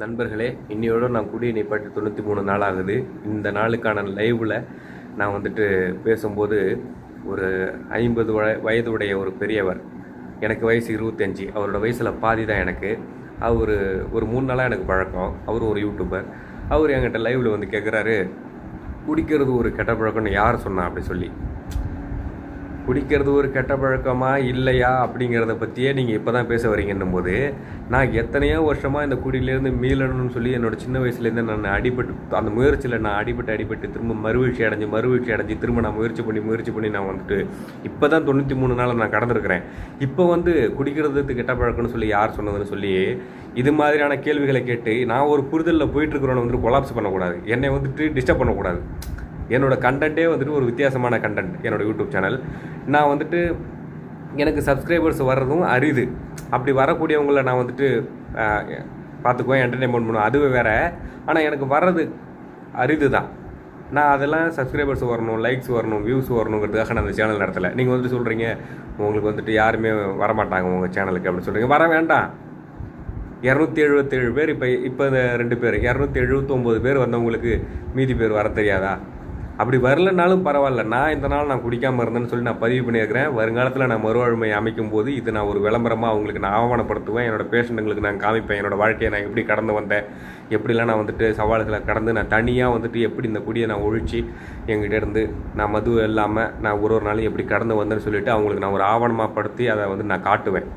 நண்பர்களே இன்னையோட நான் குடியை நிப்பாட்டி தொண்ணூற்றி மூணு நாள் ஆகுது. இந்த நாளுக்கான லைவில் நான் வந்துட்டு பேசும்போது ஒரு ஐம்பது வய வயதுடைய ஒரு பெரியவர் எனக்கு வயசு இருபத்தஞ்சி அவரோட வயசில் பாதி தான் எனக்கு. அவர் ஒரு மூணு நாளாக எனக்கு பழக்கம். அவர் ஒரு யூடியூபர் அவர் என்கிட்ட லைவில் வந்து கேட்குறாரு குடிக்கிறது ஒரு கெட்ட பழக்கம்னு யார் சொன்னா? அப்படி சொல்லி. குடிக்கிறது ஒரு கெட்ட பழக்கமா இல்லையா அப்படிங்கிறத பற்றியே நீங்கள் இப்போ தான் பேச வரீங்கன்னும் போது நான் எத்தனையோ வருஷமாக இந்த குடியிலேருந்து மீளணும்னு சொல்லி என்னோட சின்ன வயசுலேருந்து நான் அடிபட்டு அந்த முயற்சியில் நான் அடிபட்டு அடிபட்டு திரும்ப மறுவீழ்ச்சி அடைஞ்சு மறுவீழ்ச்சி அடைஞ்சு திரும்ப நான் முயற்சி பண்ணி முயற்சி பண்ணி நான் வந்துட்டு இப்போ தான் தொண்ணூற்றி மூணு நாள் நான் கடந்திருக்கிறேன். இப்போ வந்து குடிக்கிறதுக்கு கெட்ட பழக்கம்னு சொல்லி யார் சொன்னதுன்னு சொல்லி இது மாதிரியான கேள்விகளை கேட்டு நான் ஒரு புரிதலில் போயிட்டுருக்குறோன்னு வந்துட்டு கொலாப்ஸ் பண்ணக்கூடாது. என்னை வந்துட்டு டிஸ்டர்ப் பண்ணக்கூடாது. என்னோடய கண்டென்ட்டே வந்துட்டு ஒரு வித்தியாசமான கண்டென்ட் என்னோட யூடியூப் சேனல் நான் வந்துட்டு எனக்கு சப்ஸ்கிரைபர்ஸ் வர்றதும் அரிது. அப்படி வரக்கூடியவங்கள நான் வந்துட்டு பார்த்துக்குவேன் என்டர்டைன்மெண்ட் பண்ணுவேன். அதுவே வேற. ஆனால் எனக்கு வர்றது அரிது தான் நான் அதெல்லாம் சப்ஸ்கிரைபர்ஸ் வரணும் லைக்ஸ் வரணும் வியூஸ் வரணுங்கிறதுக்காக நான் அந்த சேனல் நடத்தலை. நீங்கள் வந்துட்டு சொல்கிறீங்க உங்களுக்கு வந்துட்டு யாருமே வரமாட்டாங்க உங்கள் சேனலுக்கு அப்படின்னு சொல்கிறீங்க வர வேண்டாம். இரநூத்தி எழுபத்தேழு பேர் இப்போ இப்போ இந்த ரெண்டு பேர் இரநூத்தி எழுபத்தொம்போது பேர் வந்தவங்களுக்கு மீதி பேர் வர தெரியாதா? அப்படி வரலனாலும் பரவாயில்ல. நான் இந்த நாள் நான் குடிக்காமல் இருந்தேன்னு சொல்லி நான் பதிவு பண்ணியிருக்கிறேன். வருங்காலத்தில் நான் மறுவாழ்மை அமைக்கும் போது இது நான் ஒரு விளம்பரமாக அவங்களுக்கு நான் ஆவணப்படுத்துவேன். என்னோடய பேஷண்ட்டுங்களுக்கு நான் காமிப்பேன். என்னோடய வாழ்க்கையை நான் எப்படி கடந்து வந்தேன். எப்படிலாம் நான் வந்துட்டு சவால்களை கடந்து நான் தனியாக வந்துட்டு எப்படி இந்த குடியை நான் ஒழிச்சு என்கிட்ட இருந்து நான் மது இல்லாமல் நான் ஒரு ஒரு நாளும் எப்படி கடந்து வந்தேன்னு சொல்லிட்டு அவங்களுக்கு நான் ஒரு ஆவணமாக படுத்தி அதை வந்து நான் காட்டுவேன்.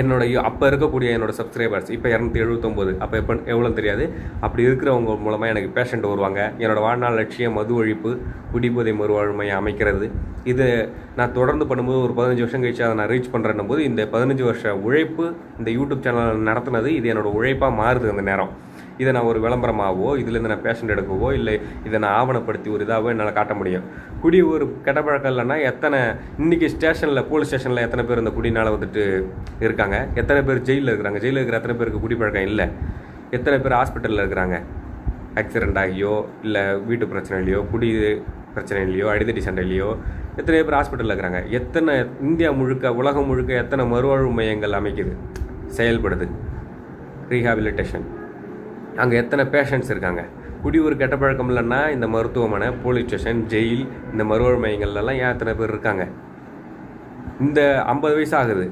என்னோட அப்போ இருக்கக்கூடிய என்னோட சப்ஸ்கிரைபர்ஸ் இப்போ இரநூத்தி எழுபத்தொம்போது அப்போ எப்போ எவ்வளோ தெரியாது. அப்படி இருக்கிறவங்க மூலமாக எனக்கு பேஷண்ட் வருவாங்க. என்னோடய வாழ்நாள் லட்சியம் மது ஒழிப்பு குடிபோதை மறுவாழ்மையை அமைக்கிறது. இது நான் தொடர்ந்து பண்ணும்போது ஒரு பதினஞ்சு வருஷம் கழிச்சு அதை நான் ரீச் பண்ணுறேன்னும் போது இந்த பதினஞ்சு வருஷ உழைப்பு இந்த யூடியூப் சேனல் நடத்துனது இது என்னோட உழைப்பாக மாறுது அந்த நேரம். இதை நான் ஒரு விளம்பரமாகவோ இதுலேருந்து நான் பேஷண்ட் எடுக்கவோ இல்லை இதை நான் ஆவணப்படுத்தி ஒரு இதாகவோ என்னால் காட்ட முடியும். குடி ஒரு கெட்ட பழக்கம் இல்லைன்னா எத்தனை இன்னைக்கு ஸ்டேஷனில் போலீஸ் ஸ்டேஷனில் எத்தனை பேர் இந்த குடினால் வந்துட்டு இருக்காங்க? எத்தனை பேர் ஜெயிலில் இருக்கிறாங்க? ஜெயிலில் இருக்கிற எத்தனை பேருக்கு குடி பழக்கம் இல்லை? எத்தனை பேர் ஹாஸ்பிட்டலில் இருக்கிறாங்க? ஆக்சிடென்ட் ஆகியோ இல்லை வீட்டு பிரச்சனைலையோ குடி பிரச்சனையிலையோ அடிதடி சண்டையிலையோ எத்தனை பேர் ஹாஸ்பிட்டலில் இருக்கிறாங்க. எத்தனை இந்தியா முழுக்க உலகம் முழுக்க எத்தனை மறுவாழ்வு மையங்கள் அமைக்குது? செயல்படுது. ரீஹாபிலிட்டேஷன் அங்கே எத்தனை பேஷண்ட்ஸ் இருக்காங்க? குடி ஒரு கெட்ட பழக்கம் இல்லைன்னா இந்த மருத்துவமனை போலீஸ் ஸ்டேஷன் ஜெயில் இந்த மருவாழ் மையங்கள்லாம் ஏன் எத்தனை பேர் இருக்காங்க? இந்த ஐம்பது வயசு ஆகுது.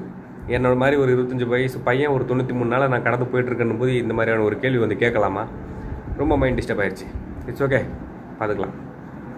என்னோட மாதிரி ஒரு இருபத்தஞ்சி வயசு பையன் ஒரு தொண்ணூற்றி மூணு நாளாக நான் கடந்து போயிட்டுருக்கேன் போது இந்த மாதிரியான ஒரு கேள்வி வந்து கேட்கலாமா? ரொம்ப மைண்ட் டிஸ்டர்ப் ஆயிடுச்சு இட்ஸ் ஓகே பார்த்துக்கலாம்.